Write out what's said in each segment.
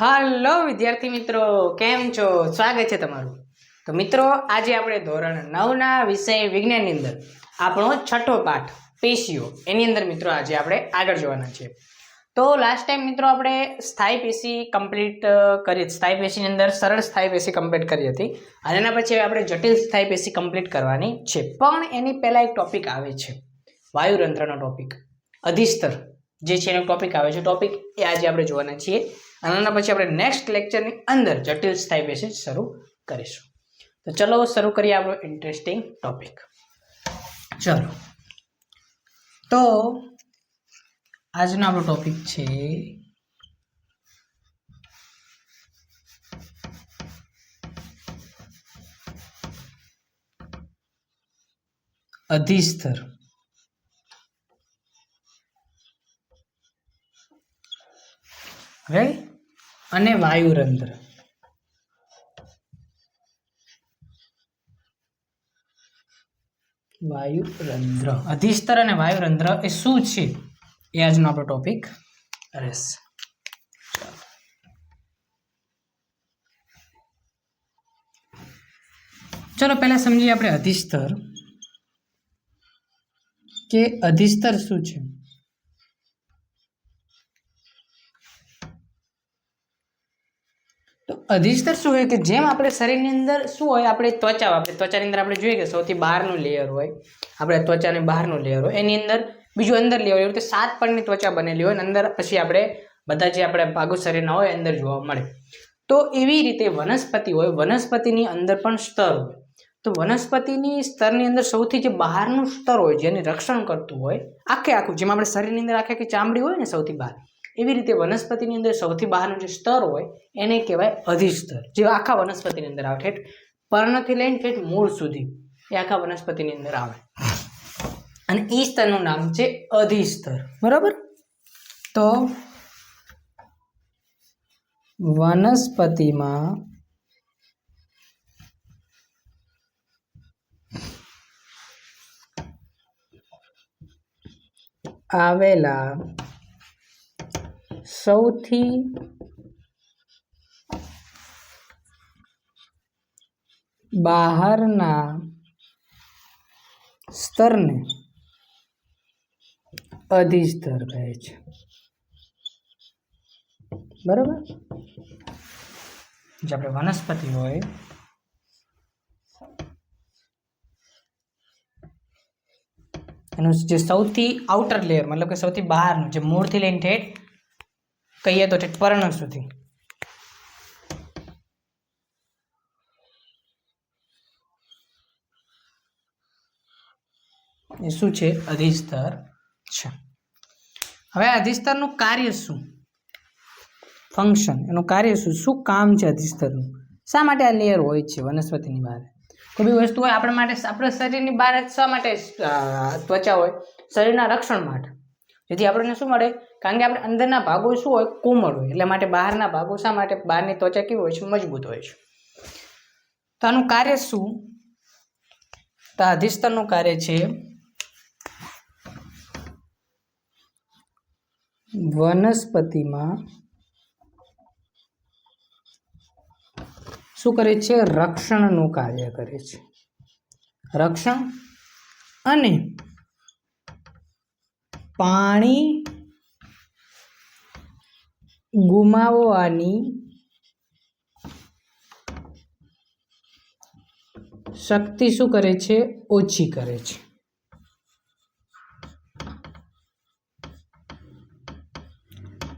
હાલો, વિદ્યાર્થી મિત્રો, કેમ છો? સ્વાગત છે તમારું. તો મિત્રો, આજે આપણે ધોરણ નવના વિષય વિજ્ઞાનની અંદર આપણો છઠ્ઠો પાઠ, પેશીઓ, એની અંદર મિત્રો આજે આપણે આગળ જોવાના છે તો લાસ્ટ ટાઈમ મિત્રો આપણે સ્થાયી પેશી કમ્પ્લીટ કરી, સ્થાયી પેશીની અંદર સરળ સ્થાયી પેશી કમ્પ્લીટ કરી હતી. અને એના પછી આપણે જટિલ સ્થાયી પેશી કમ્પ્લીટ કરવાની છે. પણ એની પહેલાં એક ટોપિક આવે છે. વાયુરંત્રનો ટોપિક અધિસ્તર જે છે એનો ટોપિક આવે છે. ટોપિક એ આજે આપણે જોવાના છીએ. અને એના પછી આપણે નેક્સ્ટ લેક્ચરની અંદર જટિલ સ્થાયી પેશી શરૂ કરીશું. તો ચલો શરૂ કરીએ આપણો ઇન્ટરેસ્ટિંગ ટોપિક ચલો. તો આજનો આપણો ટોપિક છે અધિસ્તર રાઈટ અને વાયુરંધ્ર વાયુરંધ્ર અધિસ્તર અને વાયુરંધ્ર એ શું છે? એ આજનો આપણો ટોપિક રહેશે. ચલો, પહેલા સમજીએ આપણે અધિસ્તર કે અધિસ્તર શું છે? અધિસ્તર શું હોય કે જેમ આપણે શરીરની અંદર શું હોય, આપણે ત્વચા આપણે ત્વચાની અંદર આપણે જોઈએ કે સૌથી બહારનું લેયર હોય, આપણે ત્વચાની બહારનું લેયર હોય. એની અંદર બીજું અંદર લેયર હોય રીતે સાત પરની ત્વચા બનેલી હોય અને અંદર પછી આપણે બધા જે આપણે ભાગો શરીરના હોય અંદર જોવા મળે. તો એવી રીતે વનસ્પતિ હોય, વનસ્પતિની અંદર પણ સ્તર હોય. તો વનસ્પતિની સ્તરની અંદર સૌથી જે બહારનું સ્તર હોય, જેને રક્ષણ કરતું હોય, આખે આખું, જેમ આપણે શરીરની અંદર આખે આખી ચામડી હોય ને સૌથી બહાર એવી રીતે વનસ્પતિની અંદર સૌથી બહારનું જે સ્તર હોય, એને કહેવાય અધિસ્તર, જે આખા વનસ્પતિની અંદર આવે. ઠેઠ પર્ણથી લઈને ઠેઠ મૂળ સુધી એ આખા વનસ્પતિની અંદર આવે. અને એ સ્તરનું નામ છે અધિસ્તર. બરાબર? તો વનસ્પતિમાં આવેલા સૌથી બહારના સ્તરને અધિસ્તર કહે છે. બરાબર? જે આપણે વનસ્પતિ હોય, એનું જે સૌથી આઉટર લેયર મતલબ કે સૌથી બહારનું, જે મૂળથી લઈને ઠેઠ કહીએ તો ઠેઠ પર્ણ સુધી. એ શું છે? અધિસ્તર છે. હવે અધિસ્તરનું કાર્ય શું? ફંક્શન એનું કાર્ય શું? શું કામ છે અધિસ્તરનું શા માટે આ લેયર હોય છે વનસ્પતિની બહાર? કોઈ બી વસ્તુ હોય આપણા માટે, આપણા શરીરની બહાર શા માટે ત્વચા હોય? શરીરના રક્ષણ માટે. જેથી આપણને શું મળે? કારણ કે આપણે અંદરના ભાગો શું હોય? કોમળ હોય. એટલે માટે બહારના ભાગો શા માટે? બહારની ત્વચા કેવી હોય છે? મજબૂત હોય છે. તો આનું કાર્ય શું? તો અધિસ્તરનું કાર્ય છે વનસ્પતિમાં શું કરે છે? રક્ષણનું કાર્ય કરે છે. રક્ષણ અને પાણી ગુમાવવાની શક્તિ શું કરે છે? ઓછી કરે છે.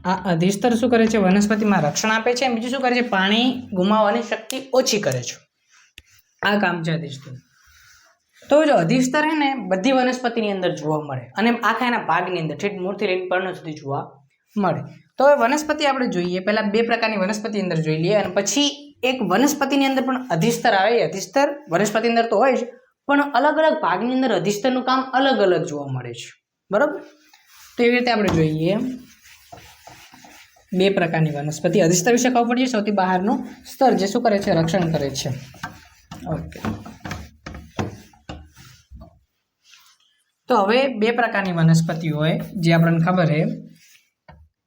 આ અધિસ્તર શું કરે છે? વનસ્પતિમાં રક્ષણ આપે છે. બીજું શું કરે છે? પાણી ગુમાવવાની શક્તિ ઓછી કરે છે. આ કામ છે અધિસ્તર તો જો અધિસ્તર હે ને બધી વનસ્પતિની અંદર જોવા મળે અને આખા એના ભાગની અંદર છેક મૂળથી લઈને પર્ણ સુધી જોવા મળે. તો હવે વનસ્પતિ આપણે જોઈએ, પહેલાં બે પ્રકારની વનસ્પતિ અંદર જોઈ લઈએ અને પછી એક વનસ્પતિની અંદર પણ અધિસ્તર આવે. અધિસ્તર વનસ્પતિ અંદર તો હોય જ, પણ અલગ અલગ ભાગની અંદર અધિસ્તરનું કામ અલગ અલગ જોવા મળે છે. બરાબર? તો એવી રીતે આપણે જોઈએ બે પ્રકારની વનસ્પતિ. અધિસ્તર વિશે ખબર પડી સૌથી બહારનું સ્તર જે શું કરે છે? રક્ષણ કરે છે. ઓકે. તો હવે બે પ્રકારની વનસ્પતિ હોય, જે આપણને ખબર છે.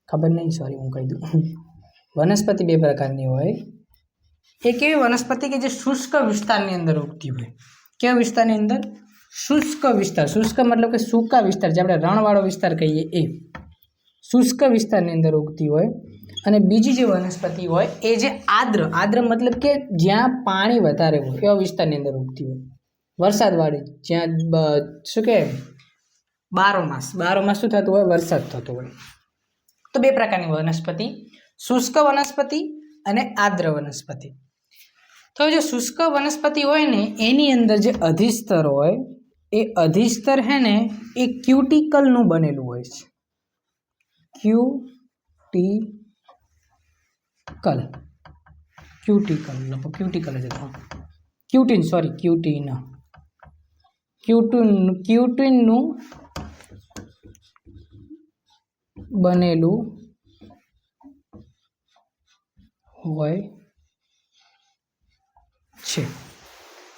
ખબર નહીં સોરી હું કહી દઉં. વનસ્પતિ બે પ્રકારની હોય. એક એવી વનસ્પતિ કે જે શુષ્ક વિસ્તારની અંદર ઉગતી હોય? કેવા વિસ્તારની અંદર? શુષ્ક વિસ્તાર. શુષ્ક મતલબ કે સૂકા વિસ્તાર, જે આપણે રણવાળો વિસ્તાર કહીએ એ. શુષ્ક વિસ્તારની અંદર ઉગતી હોય. અને બીજી જે વનસ્પતિ હોય, એ જે આદ્ર આદ્ર મતલબ કે જ્યાં પાણી વધારે હોય, એવા વિસ્તારની અંદર ઉગતી હોય. વરસાદવાળી, જ્યાં શું કે બારો માસ બારો માસ શું થતું હોય? વરસાદ થતો હોય. તો બે પ્રકારની વનસ્પતિ. શુષ્ક વનસ્પતિ અને આદ્ર વનસ્પતિ. તો જે શુષ્ક વનસ્પતિ હોય ને, એની અંદર જે અધિસ્તર હોય, એ અધિસ્તર હે ને, એ ક્યુટિકલનું બનેલું હોય છે. ક્યુટિકલ. ક્યુટિકલ ક્યુટિકલ જ હતા. ક્યુટિન સોરી ક્યુટીન. ક્યુટિન, ક્યુટીનનું બનેલું હોય છે.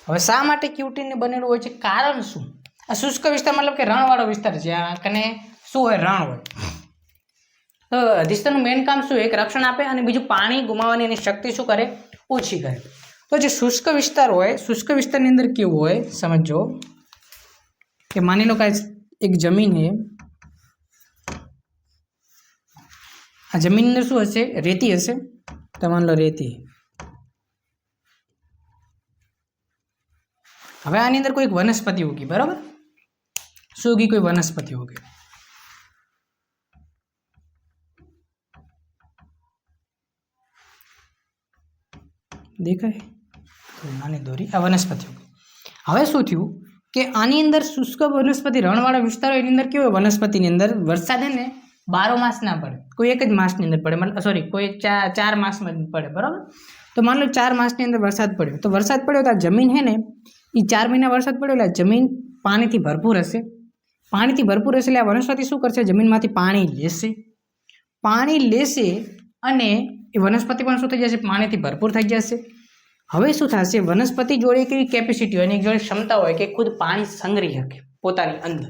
હવે શા માટે ક્યુટીનને બનેલું હોય છે? કારણ શું? આ શુષ્ક વિસ્તાર મતલબ કે રણવાળો વિસ્તાર છે. આ કને શું હોય? રણ હોય. તો અધિસ્તરનું મેઇન કામ શું? એક રક્ષણ આપે અને બીજું પાણી ગુમાવવાની એની શક્તિ શું કરે? ઓછી કરે. તો જે શુષ્ક વિસ્તાર હોય, શુષ્ક વિસ્તારની અંદર કેવું હોય? સમજો કે માની લો કે એક જમીન છે. આ જમીન અંદર શું હશે? રેતી હશે? તો માન લો રેતી. હવે આની અંદર કોઈ વનસ્પતિ ઉગી, બરાબર? શું ઉગી? કોઈ વનસ્પતિ ઉગી. દેખાય? નાની દોરી, આ વનસ્પતિ ઉગી. હવે શું થયું કે આની અંદર શુષ્ક વનસ્પતિ રણવાળા વિસ્તારો, એની અંદર કેવો વનસ્પતિની અંદર વરસાદ ને બારો માસ ના પડે. કોઈ એક જ માસની અંદર પડે. મતલબ સોરી કોઈ ચાર ચાર માસમાં પડે, બરાબર? તો માન લો ચાર માસની અંદર વરસાદ પડ્યો. તો વરસાદ પડ્યો તો આ જમીન હે ને એ ચાર મહિના વરસાદ પડ્યો એટલે જમીન પાણીથી ભરપૂર હશે. પાણીથી ભરપૂર હશે એટલે આ વનસ્પતિ શું કરશે? જમીનમાંથી પાણી લેશે. પાણી લેશે અને એ વનસ્પતિ પણ શું થઈ જશે? પાણીથી ભરપૂર થઈ જશે. હવે શું થશે? વનસ્પતિ જોડે એક એવી કેપેસિટી હોય એની જોડે ક્ષમતા હોય કે ખુદ પાણી સંગ્રહી શકે પોતાની અંદર.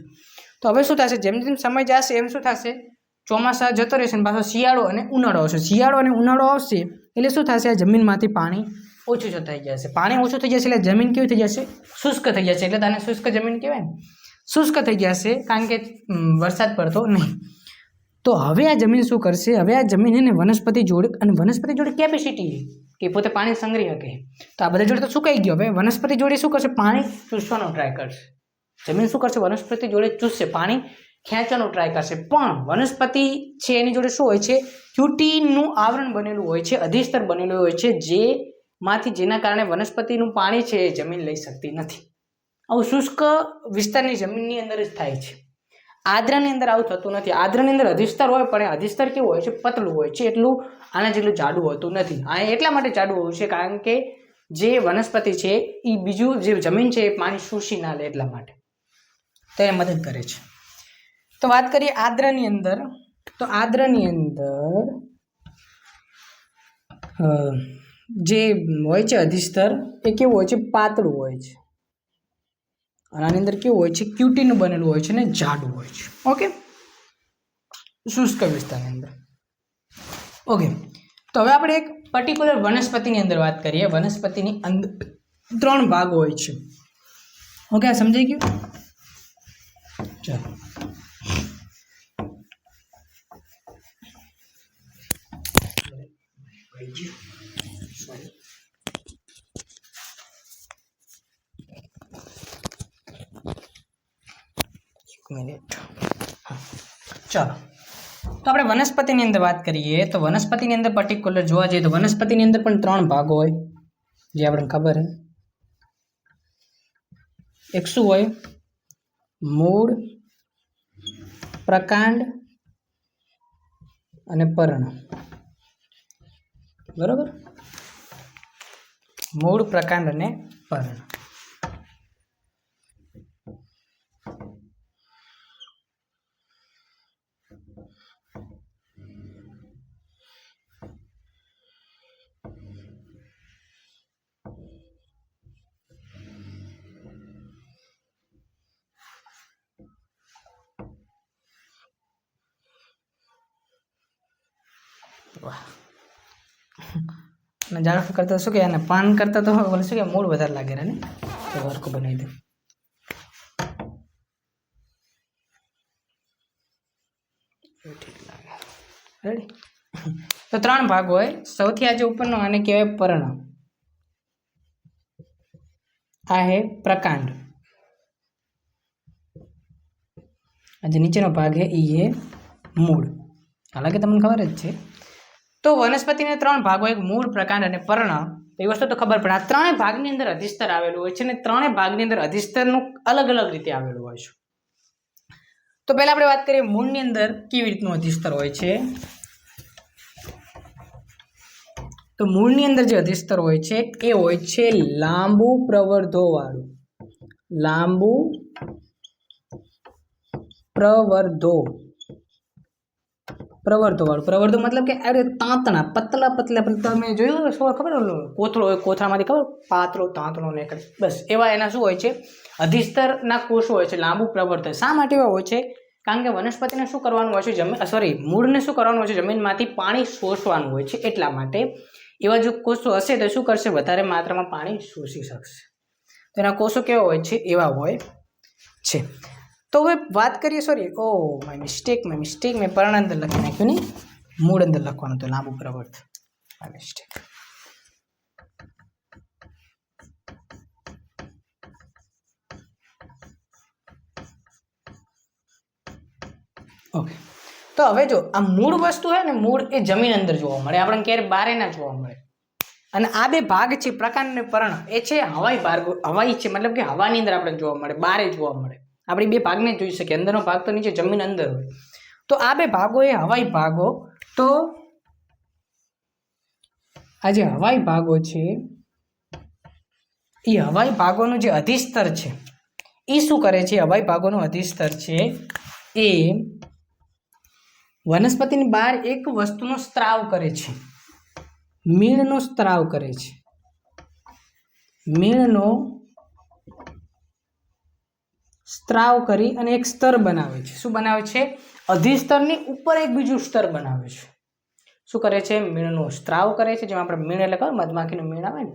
તો હવે શું થશે? જેમ જેમ સમય જશે, એમ શું થશે? ચોમાસા જતો રહેશે પાછો શિયાળો અને ઉનાળો આવશે. શિયાળો અને ઉનાળો આવશે એટલે શું થશે? આ જમીનમાંથી પાણી ઓછું થઈ જશે. પાણી ઓછું થઈ જશે એટલે જમીન કેવી થઈ જશે? શુષ્ક થઈ જશે. એટલે તને શુષ્ક જમીન કહેવાય ને? શુષ્ક થઈ જશે કારણ કે વરસાદ પડતો નહીં. તો હવે આ જમીન શું કરશે? હવે આ જમીન એને વનસ્પતિ જોડે અને વનસ્પતિ જોડે કેપેસિટી કે પોતે પાણી સંગ્રહી શકે. તો આ બધા જોડે તો સુકાઈ ગયો. હવે વનસ્પતિ જોડે શું કરશે? પાણી ચૂસવાનો ટ્રાય કરશે. જમીન શું કરશે? વનસ્પતિ જોડે ચૂસશે. પાણી ખેંચવાનો ટ્રાય કરશે. પણ વનસ્પતિ છે એની જોડે શું હોય છે? ક્યુટીનનું આવરણ બનેલું હોય છે અધિસ્તર બનેલું હોય છે, જે માંથી જેના કારણે વનસ્પતિનું પાણી છે એ જમીન લઈ શકતી નથી. આવું શુષ્ક વિસ્તારની જમીનની અંદર જ થાય છે. આદ્રની અંદર આવું થતું નથી. આદ્રની અંદર અધિસ્તર હોય પણ એ અધિસ્તર કેવું હોય છે? પતલું હોય છે. એટલું આના જેટલું જાડું હોતું નથી. આ એટલા માટે જાડું હોય છે કારણ કે જે વનસ્પતિ છે એ બીજું જે જમીન છે એ પાણી શોષી ના લે એટલા માટે. તો મદદ કરે છે. તો વાત કરીએ આદ્રની અંદર. તો આદ્રની અંદર જે હોય છે અધિસ્તર એ કેવું હોય છે? પાતળું હોય છે. અને આની અંદર કેવું હોય છે? ક્યુટીનું બનેલું હોય છે ને જાડું હોય છે. ઓકે? શુષ્ક વિસ્તારની અંદર. ઓકે. તો હવે આપણે એક પર્ટિક્યુલર વનસ્પતિની અંદર વાત કરીએ. વનસ્પતિની અંદર ત્રણ ભાગ હોય છે. ઓકે, આ સમજાઈ ગયું? ચાલો એક મિનિટ હા ચાલો. તો આપણે વનસ્પતિની અંદર વાત કરીએ, તો વનસ્પતિની અંદર પર્ટિક્યુલર જોવા જઈએ તો વનસ્પતિની અંદર પણ ત્રણ ભાગો હોય, જે આપણને ખબર છે એક શું હોય? મૂળ, પ્રકાંડ અને પર્ણ. બરોબર? મૂળ, પ્રકાંડ અને પર્ણ. જાળફ કરતાં શું કે અને પાન કરતાં તો બોલે શું કે મૂળ વધારે લાગે ને? તો હરખું બનાવી દઉં. તો ત્રણ ભાગ હોય. સૌથી આજે ઉપરનો આને કહેવાય પર્ણ. આ હે પ્રકાંડ. આજે નીચેનો ભાગ હે એ હે મૂળ. હાલાકી તમને ખબર જ છે. તો વનસ્પતિને ત્રણ ભાગ, એક મૂળ, પ્રકાંડ અને પર્ણ. એ વસ્તુ તો ખબર પડે. આ ત્રણેય ભાગની અંદર અધિસ્તર આવેલું હોય છે અને ત્રણેય ભાગની અંદર અધિસ્તરનું અલગ અલગ રીતે આવેલું હોય છે. તો પહેલા આપણે વાત કરીએ મૂળની અંદર કેવી રીતનું અધિસ્તર હોય છે. તો મૂળની અંદર જે અધિસ્તર હોય છે એ હોય છે લાંબુ પ્રવર્ધોવાળું. લાંબુ પ્રવર્ધો. પ્રવર્ધોવાળું પ્રવર્તો મતલબ કે અરે તાંતણા, પતલા પતલા પતલા તમે જોયું શું ખબર? કોથળો હોય, કોથળામાંથી ખબર? પાતળો તાંતણો નીકળે. બસ, એવા એના શું હોય છે? અધિસ્તરના કોષો હોય છે, લાંબુ પ્રવર્ધો શા માટે એવા હોય છે? કારણ કે વનસ્પતિને શું કરવાનું હોય છે? જમીન સોરી મૂળને શું કરવાનું હોય છે? જમીનમાંથી પાણી શોષવાનું હોય છે. એટલા માટે એવા જો કોષો હશે, તો શું કરશે? વધારે માત્રામાં પાણી શોષી શકશે. તો એના કોષો કેવા હોય છે? એવા હોય છે. તો હવે વાત કરીએ sorry oh my mistake my mistake મેં પર્ણ અંદર લખી નાખ્યું નહીં. મૂળ અંદર લખવાનું તો લાંબુ પ્રવર્ત. માય મિસ્ટેક ઓકે તો હવે જો, આ મૂળ વસ્તુ હોય ને, મૂળ એ જમીન અંદર જોવા મળે. આપણને ક્યારે બારે ના જોવા મળે. અને આ બે ભાગ છે, પ્રકાંડ અને પર્ણ. એ છે હવાઈ ભાગ હવાઈ છે, મતલબ કે હવાની અંદર આપણે જોવા મળે, બારે જોવા મળે. આપણે બે ભાગને જોઈ શકીએ. અંદરનો ભાગ તો નીચે, જમીન અંદર હોય. તો આ બે ભાગો એ હવાઈ ભાગો. તો આ જે હવાઈ ભાગો છે, એ હવાઈ ભાગોનું જે અધિસ્તર છે, એ શું કરે છે? હવાઈ ભાગોનું અધિસ્તર છે એ વનસ્પતિની બહાર એક વસ્તુનો સ્ત્રાવ કરે છે. મીણનો સ્ત્રાવ કરે છે. મીણનો સ્ત્રાવ કરી અને એક સ્તર બનાવે છે. શું બનાવે છે? અધિસ્તરની ઉપર એક બીજું સ્તર બનાવે છે. શું કરે છે? મીણનો સ્ત્રાવ કરે છે. જેમાં આપણે મીણ એટલે મધમાખીનું મીણ આવે ને.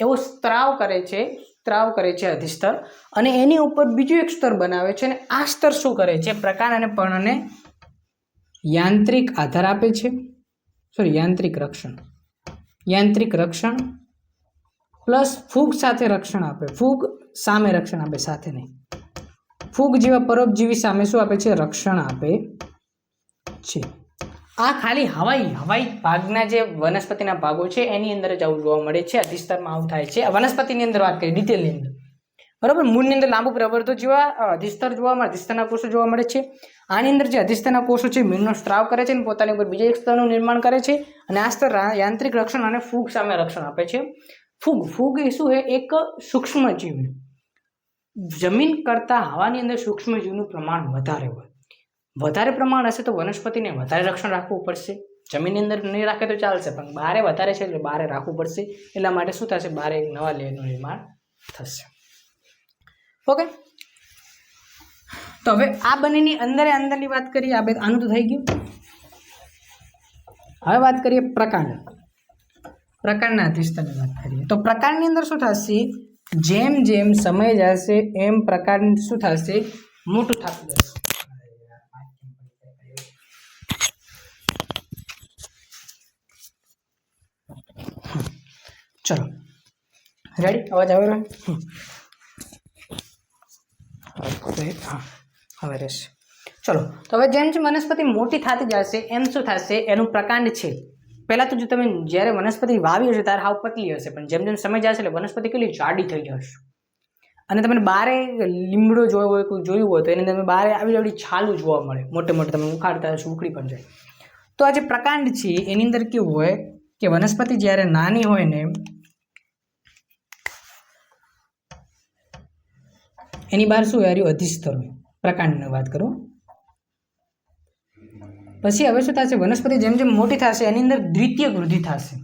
એવો સ્ત્રાવ કરે છે, સ્ત્રાવ કરે છે અધિસ્તર અને એની ઉપર બીજું એક સ્તર બનાવે છે અને આ સ્તર શું કરે છે? પ્રકાંડ અને પર્ણને યાંત્રિક આધાર આપે છે. સોરી યાંત્રિક રક્ષણ. યાંત્રિક રક્ષણ પ્લસ ફૂગ સાથે રક્ષણ આપે. ફૂગ સામે રક્ષણ આપે, સાથે નહીં. ફૂગ જેવા પરોપજીવી સામે શું આપે છે? રક્ષણ આપે છે. આ ખાલી હવાઈ હવાઈ ભાગના જે વનસ્પતિના ભાગો છે, એની અંદર જ આવું જોવા મળે છે. અધિસ્તરમાં આવું થાય છે. વનસ્પતિની અંદર વાત કરીએ ડિટેલની અંદર. બરાબર? મૂળની અંદર લાંબુ પ્રવર્તો જેવા અધિસ્તર જોવા મળે અધિસ્તરના કોષો જોવા મળે છે. આની અંદર જે અધિસ્તરના કોષો છે મીણનો સ્ત્રાવ કરે છે અને પોતાની ઉપર બીજા એક સ્તરનું નિર્માણ કરે છે અને આ સ્તર યાંત્રિક રક્ષણ અને ફૂગ સામે રક્ષણ આપે છે. ફૂગ ફૂગ એ શું છે? એક સૂક્ષ્મ જીવ જમીન કરતાં હવાની અંદર સૂક્ષ્મજીવનું પ્રમાણ વધારે હોય. વધારે પ્રમાણ હશે તો વનસ્પતિને વધારે રક્ષણ રાખવું પડશે. જમીનની અંદર નહીં રાખે તો ચાલશે, પણ બારે વધારે છે એટલે બારે રાખવું પડશે. એટલા માટે શું થશે? બારે એક નવા લેયરનું નિર્માણ થશે. ઓકે? તો હવે આ બંનેની અંદર અંદરની વાત કરીએ. આ બે આનું તો થઈ ગયું. હવે વાત કરીએ પ્રકાંડ પ્રકાંડના અધિષ્ઠાની વાત કરીએ. તો પ્રકાંડની અંદર શું થશે? જેમ જેમ સમય જશે, એમ પ્રકાંડ શું થશે? મોટું થતું જશે. ચલો. રેડી અવાજ આવે રહ્યો હવે રહેશે. ચલો. તો હવે જેમ જેમ વનસ્પતિ મોટી થતી જશે, એમ શું થશે? એનું પ્રકાંડ છે. પહેલાં તો જો તમે જ્યારે વનસ્પતિ વાવી હશે ત્યારે હાવ પતલી હશે, પણ જેમ જેમ સમય જશે એટલે વનસ્પતિ કેટલી જાડી થઈ જશે. અને તમને બારે લીમડો જોયો હોય, કોઈ જોયું હોય તો એની તમે બારે આવી આવડી છાલું જોવા મળે. મોટે મોટે તમે ઉખાડતા હશો, ઉખડી પણ જાય. તો આ જે પ્રકાંડ છે, એની અંદર કેવું હોય કે વનસ્પતિ જ્યારે નાની હોય ને, એની બહાર શું હોય? અધિસ્તર હોય. પ્રકાંડની વાત કરું. પછી હવે શું થશે? વનસ્પતિ જેમ જેમ મોટી થશે, એની અંદર દ્વિતીય વૃદ્ધિ થશે.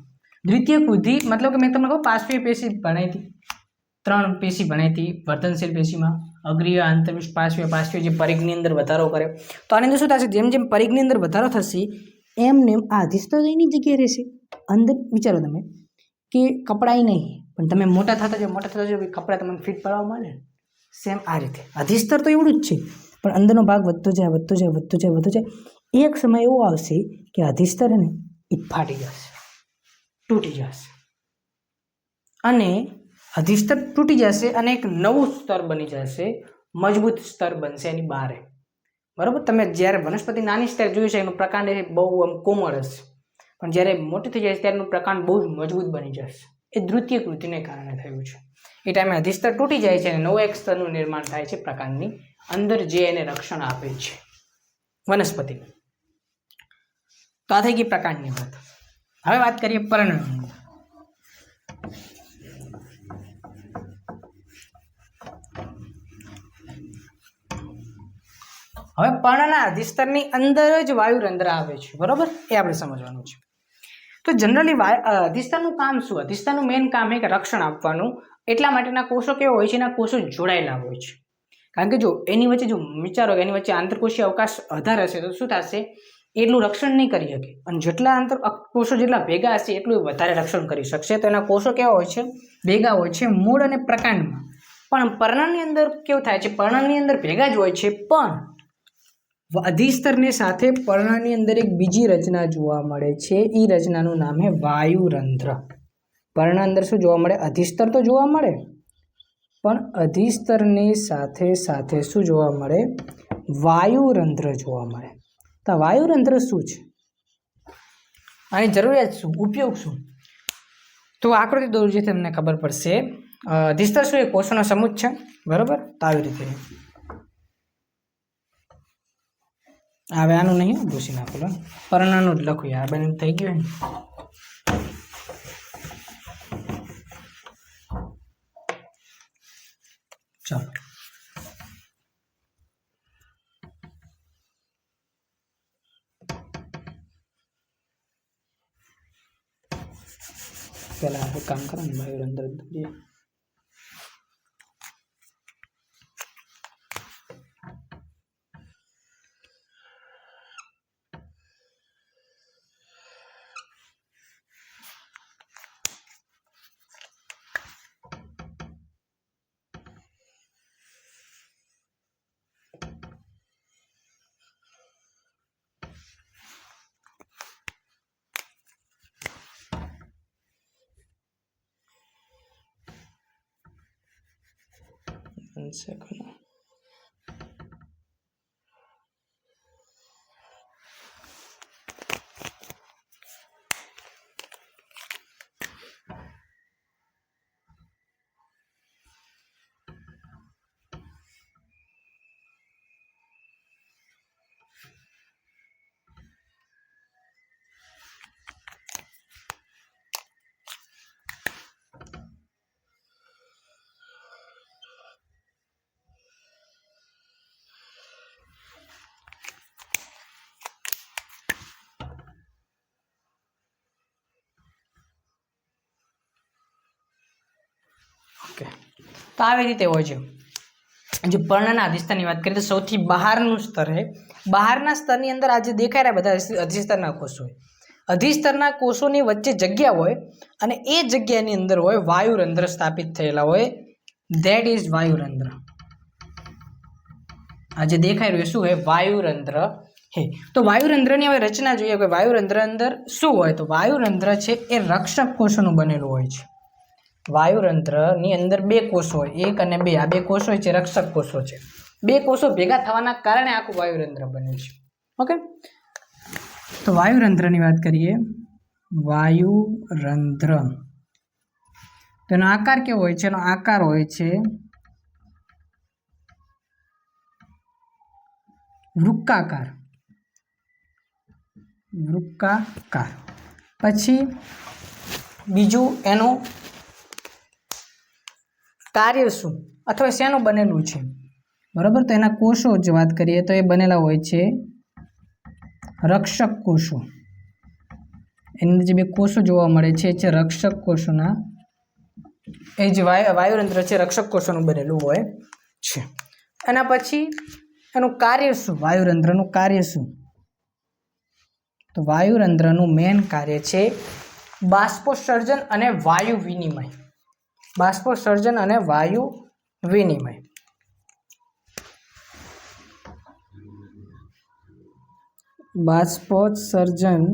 દ્વિતીય વૃદ્ધિ, મતલબ કે મેં તમને કહું, પાર્શ્વીય પેશી ભણાવી હતી. ત્રણ પેશી ભણાવી હતી વર્તનશીલ પેશીમાં. અગ્રીય, આંતરવિષ પાશ્વી પાર્શ્વીય જે પરિઘની અંદર વધારો કરે તો આની અંદર શું થશે? જેમ જેમ પરિઘની અંદર વધારો થશે, એમ નેમ આ અધિસ્તર એની જગ્યાએ રહેશે. અંદર વિચારો તમે, કે કપડાય નહીં, પણ તમે મોટા થતા જાઓ, મોટા થતા જાઓ કપડાં તમને ફિટ પાડવા મળે સેમ આ રીતે. અધિસ્તર તો એવડું જ છે, પણ અંદરનો ભાગ વધતો જાય વધતો જાય વધતો જાય વધતો જાય. એક સમય એવો આવશે કે અધિસ્તર ને એ ફાટી જશે, તૂટી જશે. અને અધિસ્તર તૂટી જશે અને એક નવું સ્તર બની જશે, મજબૂત સ્તર બનશે એની બહારે બરાબર? તમે જ્યારે વનસ્પતિ નાની સ્તર જોયું છે, એનું પ્રકાંડ એ બહુ આમ કોમળ હશે. પણ જ્યારે મોટી થઈ જાય ત્યારે એનું પ્રકાંડ બહુ જ મજબૂત બની જશે. એ દ્વિતીય કૃતિને કારણે થયું છે. એ ટાઈમે અધિસ્તર તૂટી જાય છે અને નવું એક સ્તરનું નિર્માણ થાય છે પ્રકાંડની અંદર જે એને રક્ષણ આપે છે વનસ્પતિ તો આ થઈ ગઈ પ્રકારની વાત. હવે વાત કરીએ પર્ણની હવે પર્ણના અધિસ્તરની અંદર જ વાયુરંધ્ર આવે છે, બરોબર? એ આપણે સમજવાનું છે. તો જનરલી અધિસ્તરનું કામ શું? અધિસ્તરનું મેઇન કામ એક રક્ષણ આપવાનું. એટલા માટેના કોષો કેવા હોય છે? એના કોષો જોડાયેલા હોય છે. કારણ કે જો એની વચ્ચે જો વિચારો એની વચ્ચે આંતરકોષીય અવકાશ વધારે હશે તો શું થશે? એટલું રક્ષણ નહીં કરી શકે. અને જેટલા અંતર કોષો જેટલા ભેગા હશે એટલું વધારે રક્ષણ કરી શકશે. તો એના કોષો કેવા હોય છે? ભેગા હોય છે મૂળ અને પ્રકાંડમાં. પણ પર્ણની અંદર કેવું થાય છે? પર્ણની અંદર ભેગા જ હોય છે, પણ અધિસ્તરની સાથે પર્ણની અંદર એક બીજી રચના જોવા મળે છે. એ રચનાનું નામ છે વાયુરંધ્ર. પર્ણ અંદર શું જોવા મળે? અધિસ્તર તો જોવા મળે. પણ અધિસ્તરની સાથે સાથે શું જોવા મળે? વાયુરંધ્ર જોવા મળે. તો વાયુરંધ્ર શું છે? આની જરૂરિયાત શું? ઉપયોગ શું? તો આકૃતિ દોરજી તમને ખબર પડશે. અ, અધિસ્તર શું? એ કોષોનો સમૂહ છે. બરાબર? તો આવી રીતે. હવે આનું નહીં ભૂસી નાખો પરણાનું જ લખું યાર બને થઈ ગયું ચાલો. પેલા આપણે કામ કરો ને અંદર તો આવી રીતે હોય છે. જે પર્ણના અધિસ્તરની વાત કરીએ તો સૌથી બહારનું સ્તર છે. બહારના સ્તરની અંદર આજે દેખાય રહ્યા બધા અધિસ્તરના કોષો અધિસ્તરના કોષોની વચ્ચે જગ્યા હોય અને એ જગ્યાની અંદર હોય વાયુરંધ્ર સ્થાપિત થયેલા હોય. ધેટ ઇઝ વાયુરંધ્ર. આજે દેખાઈ રહ્યું શું હે? વાયુરંધ્ર હે. તો વાયુરંધ્રની હવે રચના જોઈએ કે વાયુરંધ્ર અંદર શું હોય? તો વાયુરંધ્ર છે એ રક્ષક કોષોનું બનેલું હોય છે. વાયુરંધ્રની અંદર બે કોષો હોય, એક અને બે. આ બે કોષો હોય છે, રક્ષક કોષો છે. બે કોષો ભેગા થવાના કારણે આખું વાયુરંત્ર બને છે. ઓકે? તો વાયુરંત્રની વાત કરીએ. વાયુરંધ્ર તો એનો આકાર કેવો હોય છે? એનો આકાર હોય છે વૃક્કાકાર. વૃક્કાકાર. પછી બીજું એનું કાર્ય શું અથવા શેનું બનેલું છે? બરાબર? તો એના કોષો જ વાત કરીએ તો એ બનેલા હોય છે રક્ષક કોષો. એની જે બે કોષો જોવા મળે છે છે રક્ષક કોષોના. એ જે વાયુ, વાયુરંધ્ર છે, રક્ષક કોષોનું બનેલું હોય છે. એના પછી એનું કાર્ય શું? વાયુરંત્રનું કાર્ય શું? તો વાયુરંત્રનું મેન કાર્ય છે બાષ્પોત્સર્જન અને વાયુ વિનિમય. બાષ્પોત્સર્જન અને વાયુ વિનિમય. બાષ્પોત્સર્જન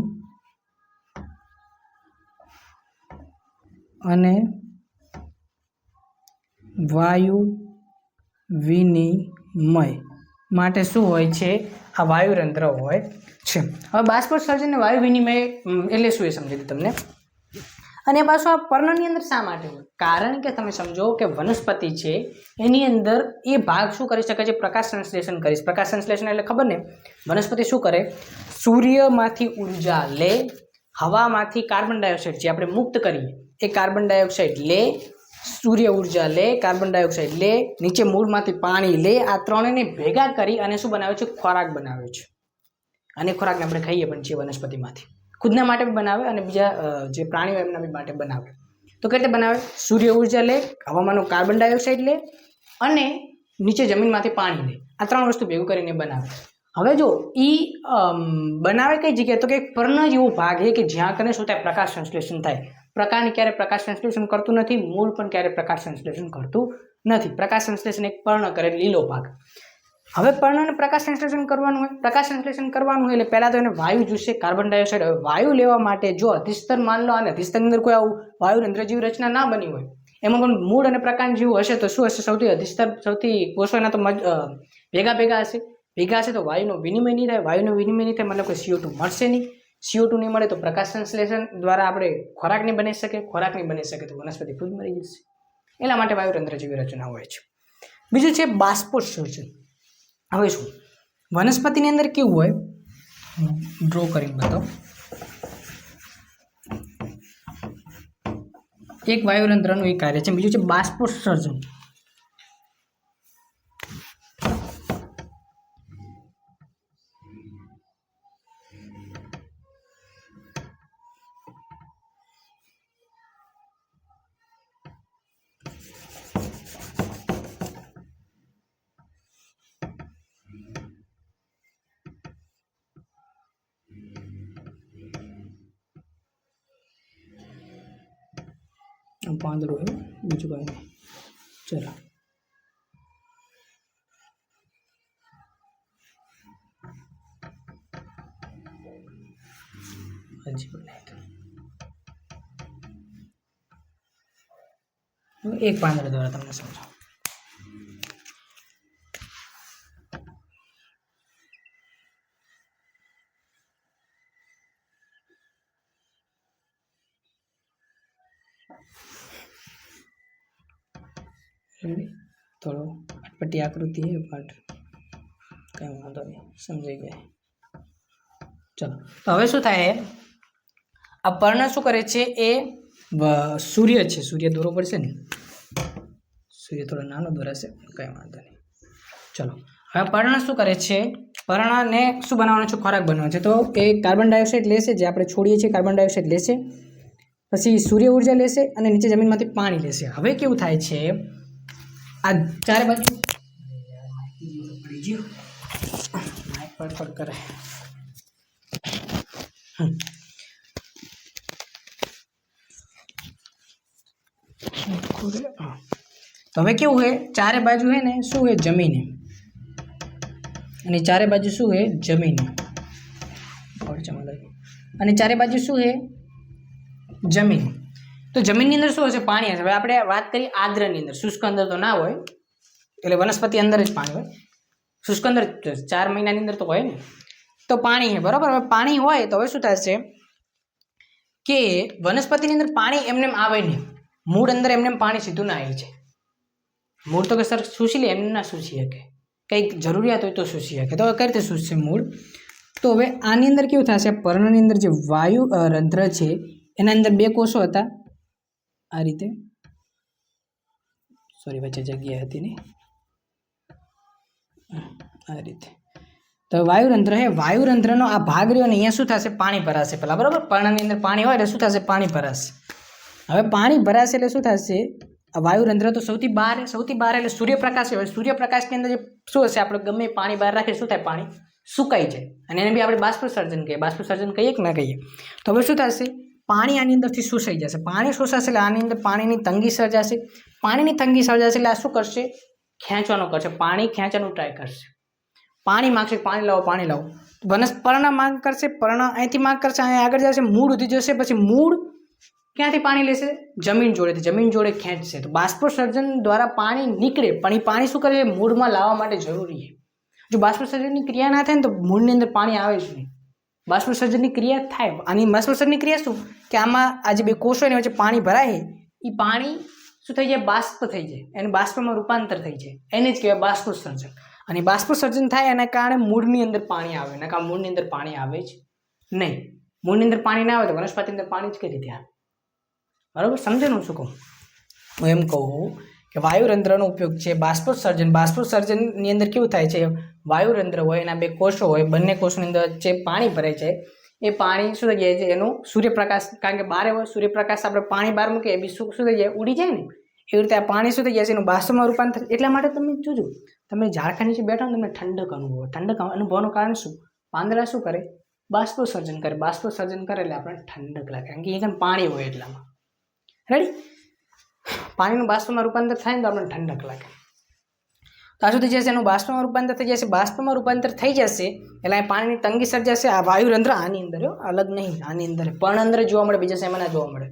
અને વાયુ વિનિમય માટે શું હોય છે? આ વાયુરંધ્ર હોય છે. હવે બાષ્પોત્સર્જન અને વાયુ વિનિમય એટલે શું એ સમજી તમને? અને પાછું આ પર્ણની અંદર શા માટે હોય? કારણ કે તમે સમજો કે વનસ્પતિ છે, એની અંદર એ ભાગ શું કરી શકે છે? પ્રકાશ સંશ્લેષણ કરીશ પ્રકાશ સંશ્લેષણ એટલે ખબર ને? વનસ્પતિ શું કરે? સૂર્યમાંથી ઊર્જા લે, હવામાંથી કાર્બન ડાયોક્સાઇડ જે આપણે મુક્ત કરીએ, એ કાર્બન ડાયોક્સાઇડ લે, સૂર્ય ઊર્જા લે, કાર્બન ડાયોક્સાઇડ લે, નીચે મૂળમાંથી પાણી લે, આ ત્રણેને ભેગા કરી અને શું બનાવે છે? ખોરાક બનાવે છે. અને ખોરાકને આપણે ખાઈએ પણ છીએ વનસ્પતિમાંથી. ખુદના માટે બનાવે અને બીજા જે પ્રાણીઓ એમના બી માટે બનાવે. તો કઈ રીતે બનાવે? સૂર્ય ઊર્જા લે, હવામાનનું કાર્બન ડાયોક્સાઇડ લે અને નીચે જમીનમાંથી પાણી લે. આ ત્રણ વસ્તુ ભેગું કરીને બનાવે. હવે જો એ બનાવે કઈ જગ્યાએ? તો કે એક પર્ણ જેવો ભાગ છે કે જ્યાં કને શું થાય? પ્રકાશ સંશ્લેષણ થાય. પ્રકારની ક્યારે પ્રકાશ સંશ્લેષણ કરતું નથી, મૂળ પણ ક્યારે પ્રકાશ સંશ્લેષણ કરતું નથી. પ્રકાશ સંશ્લેષણ એક પર્ણ કરે, લીલો ભાગ. હવે પર્ણને પ્રકાશ સંશ્લેષણ કરવાનું હોય, પ્રકાશ સંશ્લેષણ કરવાનું હોય એટલે પહેલાં તો એને વાયુ જોશે કાર્બન ડાયોક્સાઇડ હવે વાયુ લેવા માટે જો અધિસ્તર માન લો અને અધિસ્તરની અંદર કોઈ આવું વાયુ જેવી રચના ના બની હોય, એમાં પણ મૂળ અને પ્રકાંડ જેવું હશે તો શું હશે? સૌથી અધિસ્તર સૌથી કોષો એના તો ભેગા ભેગા હશે. ભેગા હશે તો વાયુનો વિનિમય નહીં થાય. વાયુનો વિનિમય નહીં થાય, મતલબ કોઈ સીઓ ટુ મળશે નહીં. સીઓ ટુ નહીં મળે તો પ્રકાશ સંશ્લેષણ દ્વારા આપણે ખોરાક નહીં બની શકે, ખોરાક નહીં બની શકે તો વનસ્પતિ ખુદ મરી જશે. એટલા માટે વાયુ જેવી રચના હોય છે. બીજું છે બાષ્પોત્સર્જન. હવે શું? વનસ્પતિની અંદર કેવું હોય? ડ્રો કરીને બતાવો. એક વાયુરંધ્રનું એક કાર્ય છે, બીજું છે બાષ્પોત્સર્જન. આ પાંદડું બીજું કાંઈ નહીં. ચલો. એક પાંદડા દ્વારા તમને સમજો થોડો અટપટી આકૃતિ છે બટ કંઈ વાંધો નહીં, સમજાઈ જાય. ચાલો, તો હવે શું થાય આ પર્ણ શું કરે છે? એ સૂર્ય છે, સૂર્ય દોરો પડશે ને? સૂર્ય થોડો નાનો દોરાશે, કંઈ વાંધો નહીં. ચલો, હવે પર્ણ શું કરે છે? પર્ણને શું બનાવવાનો છે? ખોરાક બનાવવાનો છે. તો એ કાર્બન ડાયોક્સાઇડ લેશે, જે આપણે છોડીએ છીએ કાર્બન ડાયોક્સાઇડ લેશે. પછી સૂર્ય ઊર્જા લેશે અને નીચે જમીનમાંથી પાણી લેશે. હવે કેવું થાય છે? આ ચારે બાજુ? પડી ગયો ફડફડ કરે. તો હવે કેવું છે ચારે બાજુ છે ને શું છે જમીન. અને ચારે બાજુ શું છે જમીન. અને ચારે બાજુ શું છે જમીન. તો જમીનની અંદર શું હશે? પાણી હશે. હવે આપણે વાત કરી આદ્રની અંદર. શુષ્ક અંદર તો ના હોય, એટલે વનસ્પતિ અંદર જ પાણી હોય. શુષ્ક અંદર ચાર મહિનાની અંદર તો હોય ને. તો પાણી છે, બરાબર? હવે પાણી હોય તો હવે શું થશે કે વનસ્પતિની અંદર પાણી એમને એમ આવે નહીં. મૂળ અંદર એમને એમ પાણી સીધું ના આવે છે મૂળ તો કે સર સૂસી લે એમને ના સૂસી શકે. કંઈક જરૂરિયાત હોય તો સૂસી શકે. તો કઈ રીતે શોષશે મૂળ? તો હવે આની અંદર કેવું થશે? પર્ણની અંદર જે વાયુ રંધ્ર છે, એના અંદર બે કોષો હતા. આ રીતે. સોરી વચ્ચે જગ્યા હતી ને આ રીતે. તો વાયુરંધ્ર હે, વાયુરંધ્રનો આ ભાગ રહ્યો ને અહીંયા શું થશે? પાણી ભરાશે પેલા બરાબર? પર્ણની અંદર પાણી હોય એટલે શું થશે? પાણી ભરાશે. હવે પાણી ભરાશે એટલે શું થશે? આ વાયુરંધ્ર તો સૌથી બહાર સૌથી બહાર એટલે સૂર્યપ્રકાશ હોય. સૂર્યપ્રકાશની અંદર શું હશે? આપણે ગમે પાણી બહાર રાખીએ, શું થાય? પાણી સુકાઈ જાય. અને એને બી આપણે બાષ્પસર્જન કહીએ. બાષ્પસર્જન કહીએ કે ના કહીએ? તો હવે શું થશે? પાણી આની અંદરથી શોષાઈ જશે. પાણી શોષાશે એટલે આની અંદર પાણીની તંગી સર્જાશે. પાણીની તંગી સર્જાશે એટલે આ શું કરશે? ખેંચવાનો કરશે. પાણી ખેંચવાનું ટ્રાય કરશે. પાણી માગશે પાણી લાવો પાણી લાવો. વનસ પર્ણ માંગ કરશે, પર્ણ અહીંથી માંગ કરશે અહીં આગળ જશે, મૂળ ઉધી જશે, પછી મૂળ ક્યાંથી પાણી લેશે? જમીન જોડેથી. જમીન જોડે ખેંચશે. તો બાષ્પસર્જન દ્વારા પાણી નીકળે. પણ એ પાણી શું કરે? મૂળમાં લાવવા માટે જરૂરી છે. જો બાષ્પસર્જનની ક્રિયા ના થાય ને તો મૂળની અંદર પાણી આવે જ નહીં. બાષ્પોસર્જનની ક્રિયા થાય. આની બાષ્પસર્જનની ક્રિયા શું? કે આમાં આ જે બે કોષો એની વચ્ચે પાણી ભરાય એ પાણી શું થઈ જાય? બાષ્પ થઈ જાય. એનું બાષ્પમાં રૂપાંતર થઈ જાય. એને જ કહેવાય બાષ્પસર્જન. અને બાષ્પસર્જન થાય એના કારણે મૂળની અંદર પાણી આવે. એના કારણે મૂળની અંદર પાણી આવે જ નહીં. મૂળની અંદર પાણી ના આવે તો વનસ્પતિ અંદર પાણી જ કઈ રીતે આવે? બરાબર? સમજે હું શું કહું? હું એમ કહું વાયુરંધ્રનો ઉપયોગ છે, બાષ્પોત્સર્જન. બાષ્પોત્સર્જનની અંદર કેવું થાય છે, વાયુરંધ્ર હોય એના બે કોષો હોય, બંને કોષોની અંદર જે પાણી ભરે છે, એ પાણી શું થઈ જાય છે, એનું સૂર્યપ્રકાશ, કારણ કે બારે હોય સૂર્યપ્રકાશ, આપણે પાણી બહાર મૂકીએ, એ બી શું શું થઈ જાય, ઉડી જાય ને. એવી રીતે આ પાણી શું થઈ જાય છે, એનું બાષ્પમાં રૂપાંતર એટલા માટે તમે જોજો. તમે ઝાડખા નીચે બેઠા ને, તમને ઠંડક અનુભવો, ઠંડક અનુભવનું કારણ શું? પાંદડા શું કરે? બાષ્પોસર્જન કરે. બાષ્પોસર્જન કરે એટલે આપણને ઠંડક લાગે. કારણ કે એ પાણી હોય એટલામાં. રેડી પાણીનું બાષ્પમાં રૂપાંતર થાય ને તો આપણને ઠંડક લાગે. તો આ શું જશે એનું બાષ્પમાં રૂપાંતર થઈ જશે. બાષ્પમાં રૂપાંતર થઈ જશે એટલે આ પાણીની તંગી સર્જાશે. આ વાયુરંધ્ર આની અંદર અલગ નહીં, આની અંદર. પણ અંદર જોવા મળે, બીજા સેમાં જોવા મળે.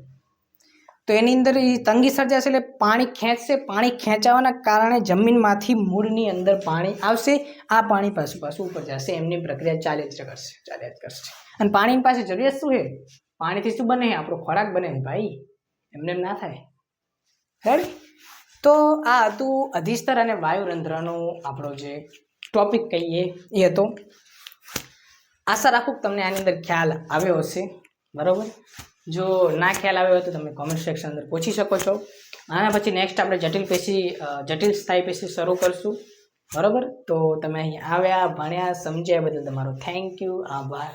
તો એની અંદર એ તંગી સર્જાશે એટલે પાણી ખેંચશે. પાણી ખેંચાવાના કારણે જમીનમાંથી મૂળની અંદર પાણી આવશે. આ પાણી પાછું પાછું ઉપર જશે. એમની પ્રક્રિયા ચાલે જ કરશે, ચાલે જ કરશે. અને પાણીની પાસે જરૂરિયાત શું છે? પાણીથી શું બને? આપણો ખોરાક બને ભાઈ. એમને એમ ના થાય. રેડી તો આ હતું અધિસ્તર અને વાયુરંધ્રનો આપણો જે ટોપિક કહીએ, એ હતો. આશા રાખું તમને આની અંદર ખ્યાલ આવ્યો હશે. બરાબર? જો ના ખ્યાલ આવ્યો હોય તો તમે કોમેન્ટ સેક્શન અંદર પૂછી શકો છો. આના પછી નેક્સ્ટ આપણે જટિલ પેશી જટિલ સ્થાયી પેશી શરૂ કરશું. બરાબર? તો તમે અહીં આવ્યા, ભણ્યા, સમજ્યા બદલ તમારો થેન્ક યુ આભાર.